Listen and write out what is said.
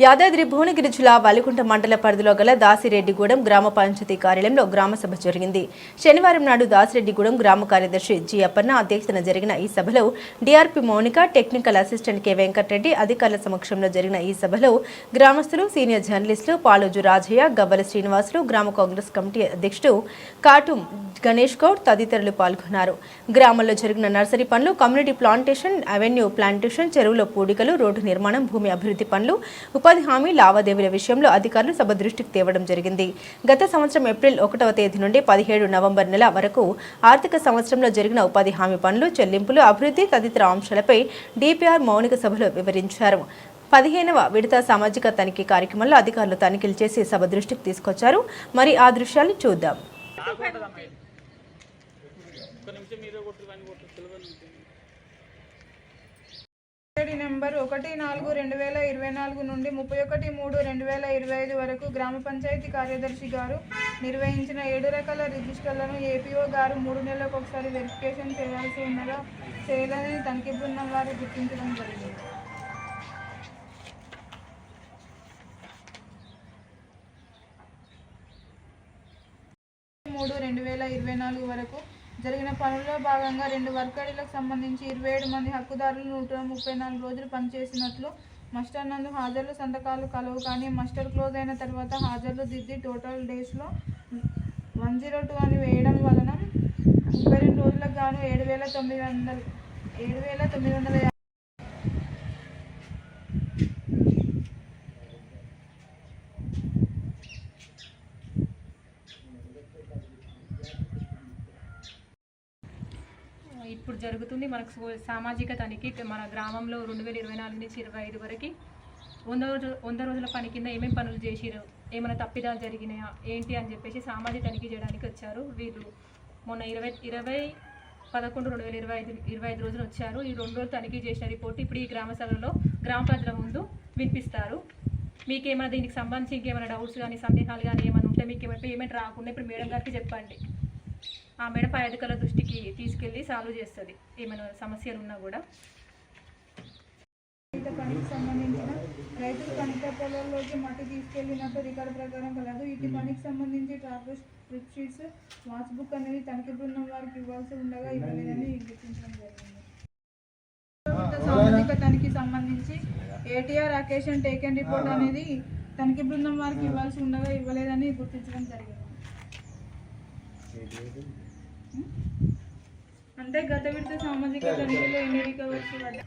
యాదాద్రి భువనగిరి జిల్లా వలికుంట మండల పరిధిలో గల దాసిరెడ్డిగూడెం గ్రామ పంచాయతీ కార్యాలయంలో గ్రామసభ జరిగింది. శనివారం నాడు దాసిరెడ్డిగూడెం గ్రామ కార్యదర్శి జి అప్పన్న అధ్యక్షతన జరిగిన ఈ సభలో DRP Mounika technical assistant K Venkatareddy అధికారుల సమక్షంలో జరిగిన ఈ సభలో గ్రామస్తులు సీనియర్ జర్నలిస్టులు పాలోజు రాజయ్య గవ్వల శ్రీనివాసులు గ్రామ కాంగ్రెస్ కమిటీ అధ్యక్షుడు కాటుం గణేష్ గౌడ్ తదితరులు పాల్గొన్నారు. గ్రామంలో జరిగిన నర్సరీ పనులు కమ్యూనిటీ ప్లాంటేషన్ అవెన్యూ ప్లాంటేషన్ చెరువుల పూడికలు రోడ్డు నిర్మాణం భూమి అభివృద్ధి పనులు ఉపాధి హామీ లావాదేవీల విషయంలో అధికారులు సభ దృష్టికి తేవడం జరిగింది. గత సంవత్సరం ఏప్రిల్ ఒకటవ తేదీ నుండి పదిహేడు నవంబర్ నెల వరకు ఆర్థిక సంవత్సరంలో జరిగిన ఉపాధి హామీ పనులు చెల్లింపులు అభివృద్ధి తదితర అంశాలపై డిపిఆర్ మౌనిక సభలో వివరించారు. పదిహేనవ విడత సామాజిక తనిఖీ కార్యక్రమంలో అధికారులు తనిఖీలు చేసి సభ దృష్టికి తీసుకొచ్చారు. మరి ఆ దృశ్యాలు చూద్దాం. కట్టడి నెంబర్ ఒకటి నాలుగు రెండు వేల ఇరవై నాలుగు నుండి ముప్పై ఒకటి మూడు రెండు వేల ఇరవై ఐదు వరకు గ్రామ పంచాయతీ కార్యదర్శి గారు నిర్వహించిన ఏడు రకాల రిజిస్టర్లను ఏపీఓ గారు మూడు నెలలకు ఒకసారి వెరిఫికేషన్ చేయాల్సి ఉండగా చేయాలని తనిఖీ బృందం వారు గుర్తించడం జరిగింది. మూడు రెండు వేల ఇరవై నాలుగు వరకు జరిగిన పనుల్లో భాగంగా రెండు వర్కరీలకు సంబంధించి ఇరవై ఏడు మంది హక్కుదారులు నూట ముప్పై నాలుగు రోజులు పనిచేసినట్లు మస్టర్ నందు హాజరులు సంతకాలు కలవు కానీ మస్టర్ క్లోజ్ అయిన తర్వాత హాజరులు దిద్ది టోటల్ డేస్లో వన్ జీరో టూ అని వేయడం వలన ముప్పై రెండు రోజులకు గాను ఏడు వేల తొమ్మిది వందల ఏడు వేల తొమ్మిది వందల ఇప్పుడు జరుగుతుంది మనకు సామాజిక తనిఖీ మన గ్రామంలో రెండు వేల ఇరవై నాలుగు నుంచి ఇరవై ఐదు వరకు. వంద రోజు వంద రోజుల పని కింద ఏమేమి పనులు చేసిరు ఏమైనా తప్పిదాలు జరిగినాయా? ఏంటి అని చెప్పేసి సామాజిక తనిఖీ చేయడానికి వచ్చారు వీళ్ళు. మొన్న ఇరవై ఇరవై పదకొండు రెండు వేల ఇరవై ఐదు ఇరవై ఐదు రోజులు వచ్చారు. ఈ రెండు రోజులు తనిఖీ చేసిన రిపోర్ట్ ఇప్పుడు ఈ గ్రామ సభలో గ్రామ ప్రజల ముందు వినిపిస్తారు. మీకు ఏమైనా దీనికి సంబంధించి ఇంకేమైనా డౌట్స్ కానీ సందేహాలు కానీ ఏమైనా ఉంటే మీకు ఏమైనా పేమెంట్ రాకుండా ఇప్పుడు మేడం గారికి చెప్పండి. ఆ మేడం పై అధికారుల దృష్టికి తీసుకెళ్ళి సాల్వ్ చేస్తుంది. ఏమైనా సమస్యలు ఉన్నా కూడా పనికి సంబంధించిన రైతులు పంట పొలాల్లోకి మట్టి తీసుకెళ్ళినట్టు రికార్డు ప్రకారం కలదు. ఇటు పనికి సంబంధించి ట్రాఫిక్ స్ట్రిప్ షీట్స్ వాచ్బుక్ అనేది తనిఖీ బృందం వారికి ఇవ్వాల్సి ఉండగా ఇవ్వలేదని గుర్తించడం జరిగింది. సామాజిక తనిఖీ సంబంధించి ఏటీఆర్ అకేషన్ టేకెన్ రిపోర్ట్ అనేది తనిఖీ బృందం వారికి ఇవ్వాల్సి ఉండగా ఇవ్వలేదని గుర్తించడం జరిగింది. అంటే గత విడత సామాజిక తనిఖీలో ఎన్ని రికవర్స్ పడ్డాయి